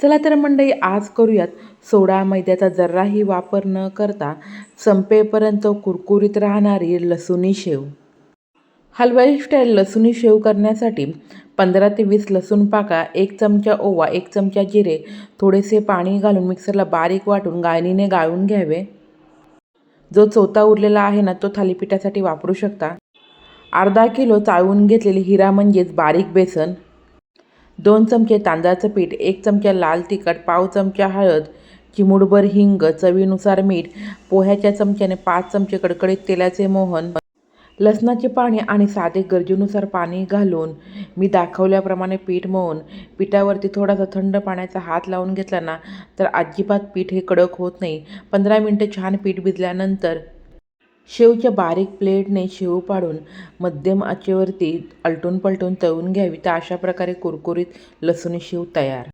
चला तर मंडळी आज करूयात सोडा मैद्याचा जराही वापर न करता संपेपर्यंत कुरकुरीत राहणारी लसुणी शेव. हलवाई स्टाईल लसुणी शेव करण्यासाठी पंधरा ते वीस लसूण पाका एक चमचा ओवा एक चमचा जिरे थोडेसे पाणी घालून मिक्सरला बारीक वाटून गाळणीने गाळून घ्यावे. जो चौथा उरलेला आहे ना तो थालीपीठासाठी वापरू शकता. अर्धा किलो चाळून घेतलेली हिरा म्हणजेच बारीक बेसन दोन चमचे तांदळाचं पीठ एक चमचा लाल तिखट पाव चमचा हळद चिमुडभर हिंग चवीनुसार मीठ पोह्याच्या चमच्याने पाच चमचे कडकडीत तेलाचे मोहन लसणाचे पाणी आणि साधे गरजेनुसार पाणी घालून मी दाखवल्याप्रमाणे पीठ मळून पिठावरती थोडासा थंड पाण्याचा हात लावून घेतला ना तर अजिबात पीठ हे कडक होत नाही. पंधरा मिनटं छान पीठ भिजल्यानंतर शेवच्या बारीक प्लेटने शेव पाडून मध्यम आचेवरती आलटून पलटून तळून घ्यावी तर अशा प्रकारे कुरकुरीत लसूणी शेव तयार.